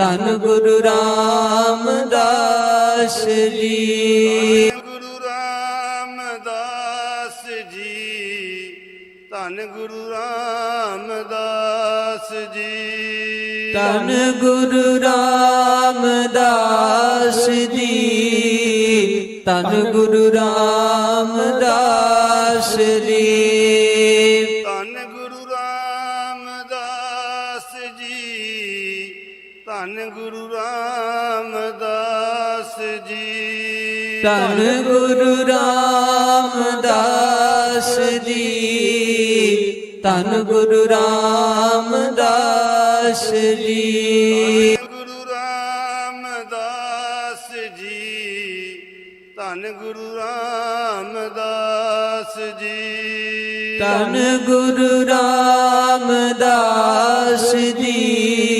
ਧੰਨ ਗੁਰੂ ਰਾਮਦਾਸ ਜੀ। ਗੁਰੂ ਰਾਮਦਾਸ ਜੀ। ਧੰਨ ਗੁਰੂ ਰਾਮਦਾਸ ਜੀ। ਧੰਨ ਗੁਰੂ ਰਾਮਦਾਸ ਜੀ। ਧੰਨ ਗੁਰੂ ਰਾਮਦਾਸ ਜੀ। ਧੰਨ ਗੁਰੂ ਰਾਮਦਾਸ ਜੀ। ਧੰਨ ਗੁਰੂ ਰਾਮਦਾਸ ਜੀ। ਧੰਨ ਗੁਰੂ ਰਾਮਦਾਸ ਜੀ। ਧੰਨ ਗੁਰੂ ਰਾਮਦਾਸ ਜੀ। ਗੁਰੂ ਰਾਮਦਾਸ ਜੀ। ਧੰਨ ਗੁਰੂ ਰਾਮਦਾਸ ਜੀ। ਧੰਨ ਗੁਰੂ ਰਾਮਦਾਸ ਜੀ।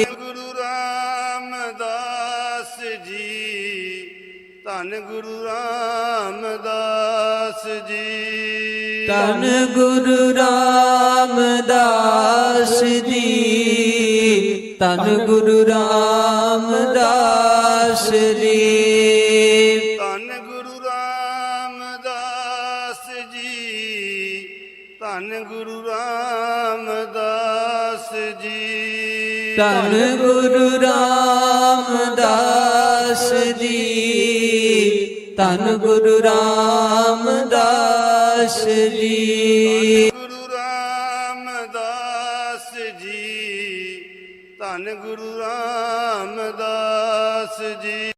ਜੀ। ਧੰਨ ਗੁਰੂ ਰਾਮਦਾਸ ਜੀ। ਧੰਨ ਗੁਰੂ ਰਾਮਦਾਸ ਜੀ। ਧੰਨ ਗੁਰੂ ਰਾਮਦਾਸ ਜੀ। ਧੰਨ ਗੁਰੂ ਰਾਮਦਾਸ ਜੀ। ਧੰਨ ਗੁਰੂ ਰਾਮਦਾਸ ਜੀ। ਧੰਨ ਗੁਰੂ ਰਾਮਦਾਸ ਜੀ। ਗੁਰੂ ਰਾਮਦਾਸ ਜੀ ਧੰਨ ਗੁਰੂ ਰਾਮਦਾਸ ਜੀ।